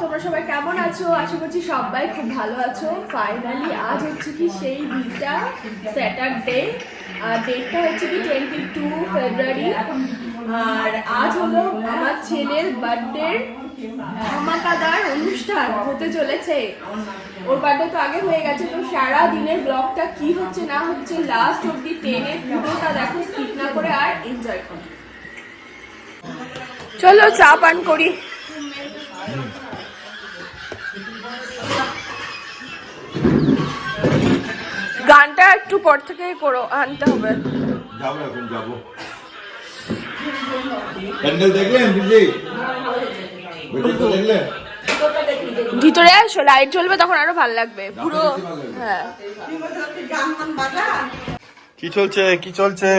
তোমরা সবাই কেমন আছো? আশা করছি সবাই খুব ভালো আছো। ফাইনালি আজ হচ্ছে কি সেই দিনটা স্যাটারডে আর ডেটটা হচ্ছে কি টোয়েন্টি টু ফেব্রুয়ারি আর আজ হলো আমার ছেলের বার্থডে ধামাকাদার অনুষ্ঠান হতে চলেছে। ওর বার্থডে তো আগে হয়ে গেছে, তো সারা দিনের ব্লগটা কি হচ্ছে, না হচ্ছে লাস্ট অব্দি টেনে পুরোটা দেখো স্কিপ না করে আর এনজয় করো। চলো চা পান করি। গানটা একটু পর থেকে করো আনতে হবে। যাব এখন যাব। প্যান্ডেল দেখলেন দিদি দেখলেন ভিতরে আসো লাইট জ্বলবে তখন আরও ভালো লাগবে। পুরো হ্যাঁ। কি চলছে? কি চলছে?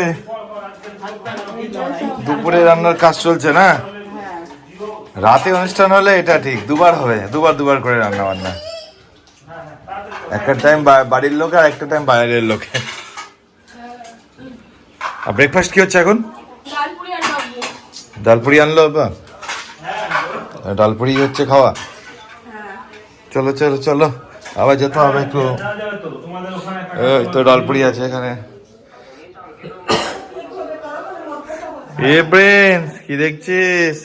দুপুরে রান্নার কাজ চলছে না? রাতে অনুষ্ঠান হলে এটা ঠিক দুবার হবে দুবার দুবার করে রান্না বান্না একটা টাইম বাড়ির লোক আর একটা টাইম বাইরের লোকে। আর ব্রেকফাস্ট কি হচ্ছে এখন? ডালপুরি আনলো বা ডালপুরি হচ্ছে খাওয়া। চলো চলো চলো। আবার যেতে হবে একটু। তো ডালপুরি আছে এখানে। এ ব্রেন কি দেখছিস?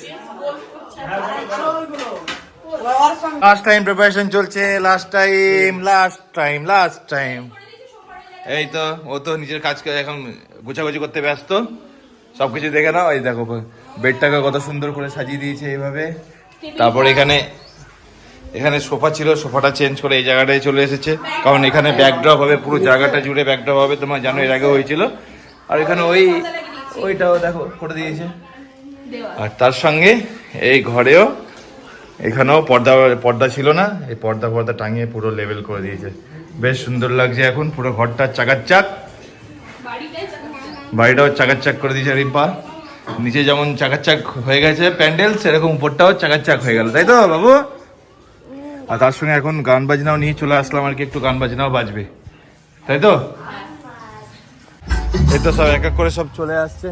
লাস্ট টাইম প্রিপারেশন চলছে last time last time last time এই তো, ও তো নিজের কাজ করে এখন গোছাগুছি করতে ব্যস্ত। সবকিছু দেখে নাও, এই দেখো, বেডটাকে কত সুন্দর করে সাজিয়ে দিয়েছে এইভাবে। তারপর এখানে এখানে সোফা ছিল, সোফাটা চেঞ্জ করে এই জায়গাটায় চলে এসেছে। কারণ এখানে ব্যাকড্রপ হবে, পুরো জায়গাটা জুড়ে ব্যাকড্রপ হবে, তোমার জানো, এর আগে হয়েছিল। আর এখানে ওই, ওইটাও দেখো, করে দিয়েছে। আর তার সঙ্গে এই ঘরেও এখানেও পর্দা পর্দা ছিল না এই পর্দা পর্দা টাঙিয়ে পুরো লেভেল করে দিয়েছে। বেশ সুন্দর লাগছে এখন পুরো ঘরটা চাকাচ্চাক বাড়িটাও চাকাচ্চাক করে দিয়েছে রিম্পা। নিচে যেমন চাকাচ্চাক হয়ে গেছে প্যান্ডেল সেরকম উপরটাও চাকাচ্চাক হয়ে গেল তাই তো বাবু? আর তার সঙ্গে এখন গান বাজনাও নিয়ে চলে আসলাম আর কি একটু গান বাজনাও বাজবে। তাই তো? এই তো সব এক এক করে সব চলে আসছে।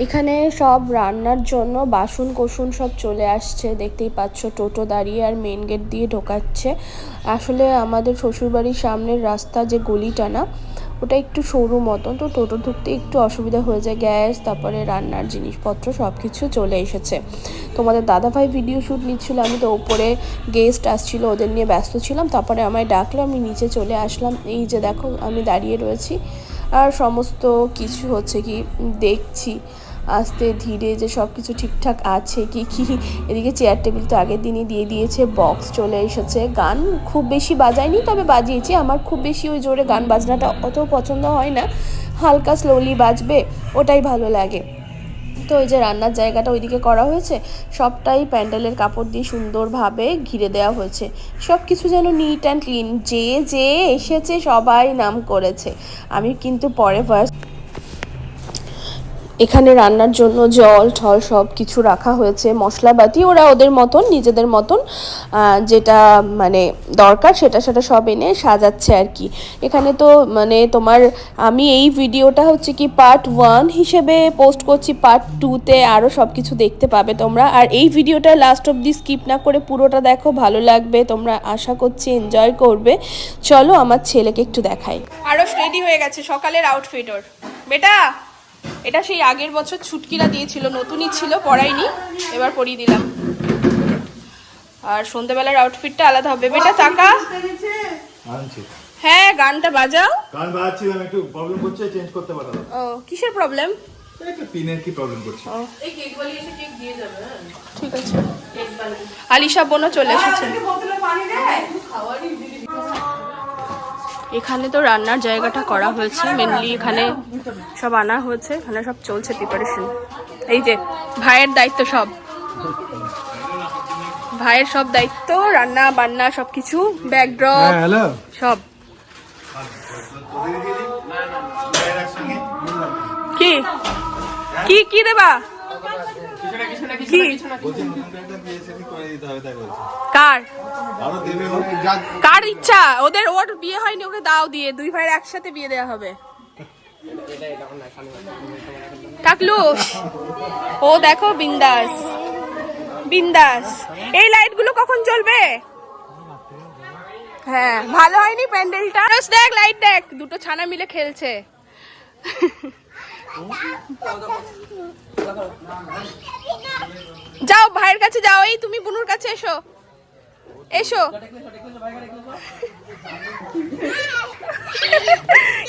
এখানে সব রান্নার জন্য বাসন কোসন সব চলে আসছে। দেখতেই পাচ্ছ, টোটো দাঁড়িয়ে আর মেন গেট দিয়ে ঢোকাচ্ছে। আসলে আমাদের শ্বশুরবাড়ির সামনের রাস্তা যে গলিটা না, ওটা একটু সরু মতন। তো টোটো ঢুকতে একটু অসুবিধা হয়ে যায়, গ্যাস, তারপরে রান্নার জিনিসপত্র সব কিছু চলে এসেছে। তোমাদের দাদাভাই ভিডিও শ্যুট নিচ্ছিল, আমি তো ওপরে গেস্ট আসছিল, ওদের নিয়ে ব্যস্ত ছিলাম। তারপরে আমায় ডাকলো, আমি নিচে চলে আসলাম। এই যে দেখো, আমি দাঁড়িয়ে রয়েছি। আর সমস্ত কিছু হচ্ছে কি দেখছি। আস্তে ধীরে যে সব কিছু ঠিকঠাক আছে কি কি এদিকে চেয়ার টেবিল তো আগের দিনই দিয়ে দিয়েছে বক্স চলে এসেছে। গান খুব বেশি বাজায়নি, তবে বাজিয়েছি। আমার খুব বেশি ওই জোরে গান বাজনাটা অত পছন্দ হয় না। হালকা স্লোলি বাজবে, ওটাই ভালো লাগে। তো ওই যে রান্নার জায়গাটা ওইদিকে করা হয়েছে, সবটাই প্যান্ডেলের কাপড় দিয়ে সুন্দরভাবে ঘিরে দেওয়া হয়েছে। সব কিছু যেন নিট অ্যান্ড ক্লিন যে যে এসেছে সবাই নাম করেছে। আমি কিন্তু পরে ফার্স্ট এখানে রান্নার জন্য জল, ঠল সব কিছু রাখা হয়েছে, মশলাপাতি ওরা ওদের মতন, নিজেদের মতন যেটা মানে দরকার সেটা সেটা সব এনে সাজাচ্ছে আর কি। এখানে তো মানে তোমার আমি এই ভিডিওটা হচ্ছে কি পার্ট ওয়ান হিসেবে পোস্ট করছি পার্ট টুতে আরও সব কিছু দেখতে পাবে তোমরা। আর এই ভিডিওটা লাস্ট অব্দি স্কিপ না করে পুরোটা দেখো, ভালো লাগবে, তোমরা আশা করছি এনজয় করবে। চলো আমার ছেলেকে একটু দেখাই। আরও রেডি হয়ে গেছে, সকালের আউটফিট ওর। বেটা! এটা সেই আগের বছর ছুটকিরা দিয়েছিল নতুনই ছিল পরাইনি এবার পরিয়ে দিলাম। আর সন্ধ্যেবেলার আউটফিটটা আলাদা হবে। বেটা তাকা হ্যাঁ গানটা বাজাও। গান বাজাচ্ছিলাম একটু প্রবলেম করছে চেঞ্জ করতে পারলাম ও কিসের প্রবলেম একটু পিনের কি প্রবলেম করছে? ঠিক আছে। আলিশা বোনও চলে এসেছে। এখানে তো রান্নার জায়গাটা করা হয়েছে মেনলি এখানে সব আনা হয়েছে এখানে সব চলছে প্রিপারেশন এই যে ভাইয়ের দায়িত্ব সব। ভাইয়ের সব দায়িত্ব রান্না বান্না সব কিছু ব্যাকড্রপ সব। কি? কি কি দেবা? কি? করে? করে ইচ্ছা? ওদের, ওর বিয়ে হয়নি, ওকে দাও দিয়ে। দুই ভাইয়ের একসাথে বিয়ে দেওয়া হবে। টাকলুস ও দেখো বিন্দাস। বিন্দাস। এই লাইটগুলো কখন জ্বলবে? হ্যাঁ ভালো হয়নি প্যান্ডেলটা? দেখ, লাইট দেখ। দুটো ছানা মিলে খেলছে। যাও, ভাইয়ের কাছে যাও। এই, তুমি বুনুর কাছে এসো। এসো।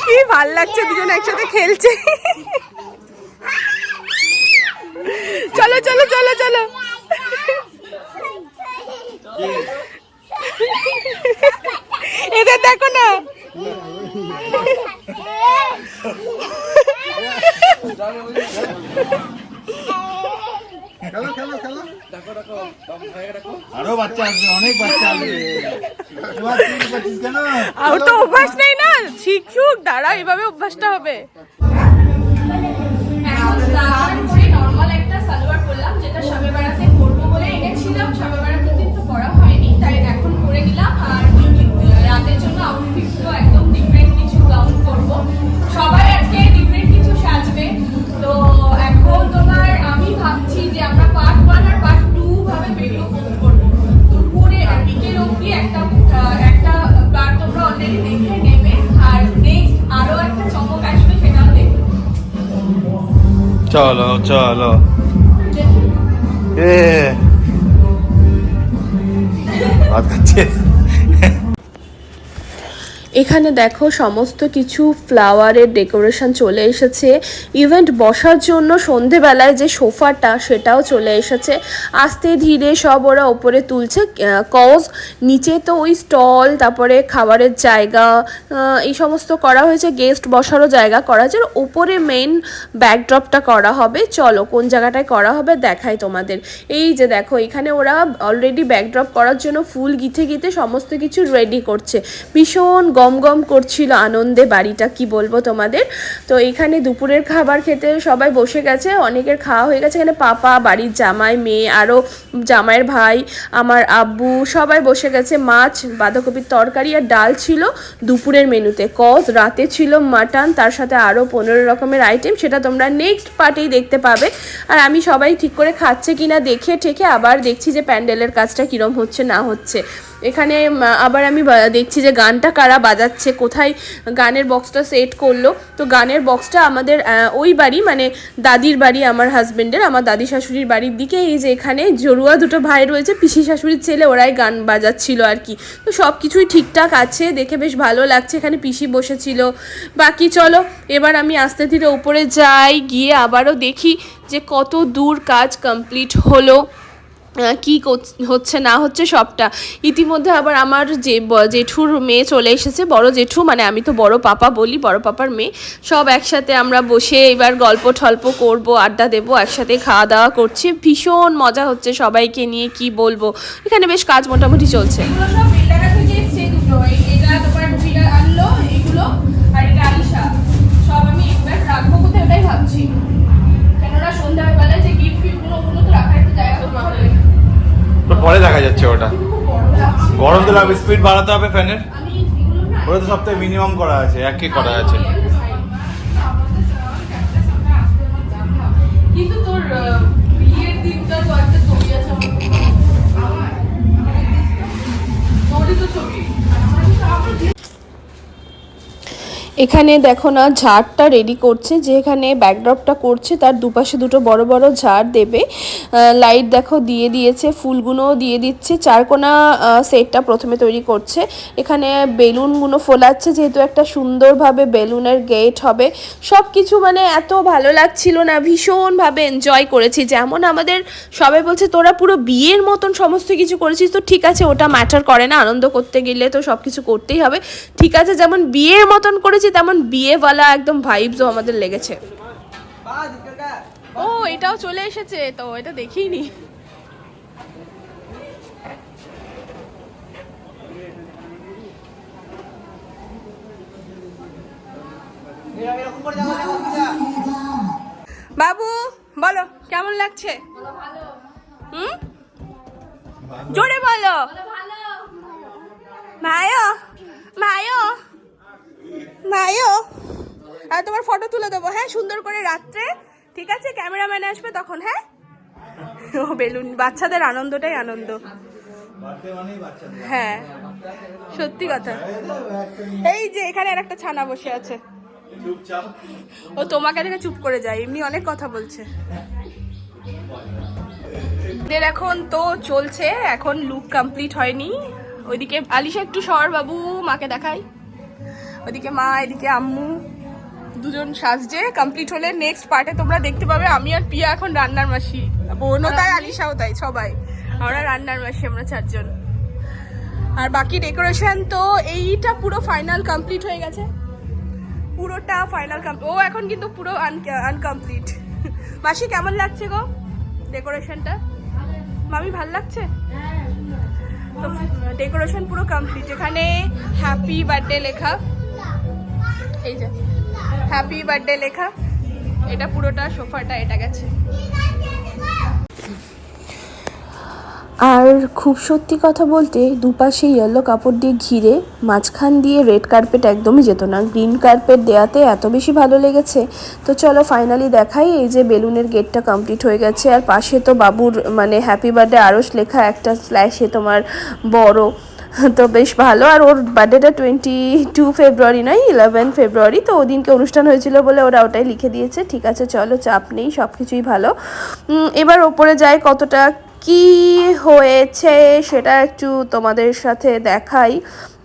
কি ভালো লাগছে, দুজন একসাথে খেলছে। চলো চলো চলো চলো। এদের দেখো না। আরও বাচ্চা আসবে অনেক বাচ্চা আসবে। তোমার চিন্তা করছিস কেন? আর তো অভ্যাস নেই না। শিখুক দাঁড়া এভাবে অভ্যাসটা হবে। এখন স্নান করে নর্মাল একটা সালোয়ার পরলাম যেটা সবে বেড়াতে পরবো বলে এনেছিলাম। সবে বেড়াতে কিন্তু পরা হয়নি তাই এখন পরে নিলাম। আর রাতের জন্য আউটফিট তো একদম ডিফারেন্ট কিছু গাউন করব সবাই চলো চলো এ ভাত খাচ্ছিস এখানে দেখো সমস্ত কিছু ফ্লাওয়ারের ডেকোরেশন চলে এসেছে। ইভেন্ট বসার জন্য সন্ধেবেলায় যে সোফাটা, সেটাও চলে এসেছে। আস্তে ধীরে সব ওরা ওপরে তুলছে কজ নিচে তো ওই স্টল তারপরে খাবারের জায়গা এই সমস্ত করা হয়েছে। গেস্ট বসারও জায়গা করা হয়েছে ওপরে মেন ব্যাকড্রপটা করা হবে। চলো, কোন জায়গাটায় করা হবে দেখাই তোমাদের। এই যে দেখো, এখানে ওরা অলরেডি ব্যাকড্রপ করার জন্য ফুল গিথে গিথে সমস্ত কিছু রেডি করছে। ভীষণ গম গম করছিল আনন্দে, বাড়িটা কি বলব তোমাদের? তো এখানে দুপুরের খাবার খেতে সবাই বসে গেছে, অনেকের খাওয়া হয়ে গেছে। এখানে পাপা, বাড়ির জামাই, মেয়ে আরও জামাইয়ের ভাই, আমার আব্বু সবাই বসে গেছে। মাছ, বাঁধাকপির তরকারি আর ডাল ছিল দুপুরের মেনুতে। কজ রাতে ছিল মাটন, তার সাথে আরও পনেরো রকমের আইটেম সেটা তোমরা নেক্সট পার্টেই দেখতে পাবে। আর আমি সবাই ঠিক করে খাচ্ছে কিনা দেখে ঠেকে আবার দেখছি যে প্যান্ডেলের কাজটা কীরম হচ্ছে, না হচ্ছে। এখানে আবার আমি দেখছি যে গানটা কারা বাজাচ্ছে, কোথায় গানের বক্সটা সেট করল। তো গানের বক্সটা আমাদের ওই বাড়ি মানে দাদির বাড়ি, আমার হাজবেন্ডের আমার দাদি শাশুড়ির বাড়ির দিকে, এই যে এখানে জড়ুয়া দুটো ভাই রয়েছে, পিসি শাশুড়ির ছেলে, ওরাই গান বাজাচ্ছিল আর কি। তো সব কিছুই ঠিকঠাক আছে, দেখে বেশ ভালো লাগছে, এখানে পিসি বসেছিল। বাকি চলো, এবার আমি আস্তে ধীরে উপরে যাই, গিয়ে আবারও দেখি যে কত দূর কাজ কমপ্লিট হলো। কি হচ্ছে না হচ্ছে সবটা। ইতিমধ্যে আবার আমার যে জেঠুর মেয়ে চলে এসেছে, বড় জেঠু মানে আমি তো বড় পাপা বলি, বড় পাপার মেয়ে। সব একসাথে আমরা বসে এবার গল্প ঠল্প করব, আড্ডা দেব, একসাথে খাওয়া দাওয়া করছি। ভীষণ মজা হচ্ছে সবাইকে নিয়ে কি বলব। এখানে বেশ কাজ মোটামুটি চলছে। পরে দেখা যাচ্ছে ওটা। গরম দিলে হবে স্পিড বাড়াতে হবে ফ্যানের। ওটা তো সপ্তাহে মিনিমাম করা আছে, একই করা আছে। কিন্তু তোর বিয়ের দিনটা তো একটা ছবি আছে আমার। তোরই তো ছবি। এখানে দেখো না, ঝাড়টা রেডি করছে, যেখানে ব্যাকড্রপটা করছে, তার দুপাশে দুটো বড় বড় ঝাড় দেবে। লাইট দেখো দিয়ে দিয়েছে ফুলগুলোও দিয়ে দিচ্ছে, চারকোনা সেটটা প্রথমে তৈরি করছে। এখানে বেলুনগুলো ফোলাচ্ছে, যেহেতু একটা সুন্দরভাবে বেলুনের গেট হবে। সব কিছু মানে এত ভালো লাগছিল না, ভীষণভাবে এনজয় করেছি। যেমন আমাদের সবাই বলছে, তোরা পুরো বিয়ের মতন সমস্ত কিছু করেছিস, তো ঠিক আছে, ওটা ম্যাটার করে না, আনন্দ করতে গেলে তো সব কিছু করতেই হবে। ঠিক আছে, যেমন বিয়ের মতন করেছি তেমন বিয়েওয়ালা একদম ভাইবসও আমাদের লেগেছে। ও এটাও চলে এসেছে তো এটা দেখিনি। বাবু বলো কেমন লাগছে? হুম? জোরে বলো। ভাইও। ভাইও, আর তোমার ফটো তুলে দেবো হ্যাঁ? সুন্দর করে রাত্রে, ঠিক আছে? ক্যামেরাম্যান আসবে তখন হ্যাঁ? ও বেলুন, বাচ্চাদের আনন্দটাই আনন্দ। হ্যাঁ সত্যি কথা। এই যে, এখানে আর একটা ছানা বসে আছে। ও তোমাকে দেখে চুপ করে যায়, এমনি অনেক কথা বলছে। এখন তো চলছে, এখন লুক কমপ্লিট হয়নি। ওইদিকে আলিশা একটু সর বাবু মাকে দেখাই। ওইদিকে মা এদিকে আম্মু দুজন সাজছে। কমপ্লিট হলে নেক্সট পার্টে তোমরা দেখতে পাবে আমি আর পিয়া এখন রান্নার মাসি। বোনও তাই আলিশাও তাই সবাই। আমরা রান্নার মাসি আমরা চারজন। আর বাকি ডেকোরেশন তো এইটা পুরো ফাইনাল কমপ্লিট হয়ে গেছে। পুরোটা ফাইনাল কমপ্লিট ও এখন কিন্তু পুরো আনকমপ্লিট মাসি কেমন লাগছে গো ডেকোরেশনটা মামি ভালো লাগছে? তো ডেকোরেশন পুরো কমপ্লিট এখানে হ্যাপি বার্থডে লেখা। এই যে হ্যাপি বার্থডে লেখা। এটা পুরোটা সোফাটা, এটা গেছে। আর খুব সত্যি কথা বলতে, দুপাশে ইয়েলো কাপড় দিয়ে ঘিরে, মাঝখান দিয়ে রেড কার্পেট একদমই যেত না। গ্রিন কার্পেট দেওয়াতে এত বেশি ভালো লেগেছে। তো চলো ফাইনালি দেখাই, এই যে বেলুনের গেটটা কমপ্লিট হয়ে গেছে। আর পাশে তো বাবুর মানে হ্যাপি বার্থডে আরস লেখা একটা স্ল্যাশে তোমার বড়। তো বেশ ভালো। আর ওর বার্থডেটা টোয়েন্টি টু ফেব্রুয়ারি নয় ইলেভেন ফেব্রুয়ারি তো ওদিনকে অনুষ্ঠান হয়েছিল বলে ওরা ওটাই লিখে দিয়েছে। ঠিক আছে, চলো চাপ নেই সব কিছুই ভালো এবার ওপরে যায় কতটা কি হয়েছে সেটা একটু তোমাদের সাথে দেখাই।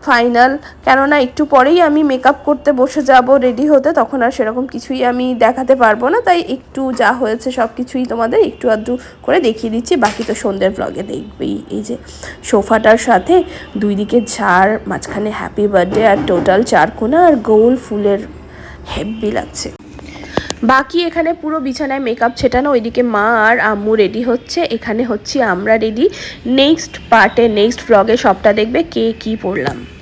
ফাইনাল। কেননা একটু পরেই আমি মেকআপ করতে বসে যাব রেডি হতে, তখন আর সেরকম কিছুই আমি দেখাতে পারব না। তাই একটু যা হয়েছে সব কিছুই তোমাদের একটু আধটু করে দেখিয়ে দিচ্ছি। বাকি তো সন্ধ্যের ব্লগে দেখবেই। এই যে সোফাটার সাথে দুই দিকে ঝাড়, মাঝখানে হ্যাপি বার্থডে আর টোটাল চারকোনা আর গোল ফুলের হেভি লাগছে। বাকি এখানে পুরো বিছানায় মেকআপ ছেটানো, ওইদিকে মা আর আম্মু রেডি হচ্ছে। এখানে হচ্ছে, আমরা রেডি নেক্সট পার্টে নেক্সট ব্লগে সবটা দেখবে, কে কি পড়লাম।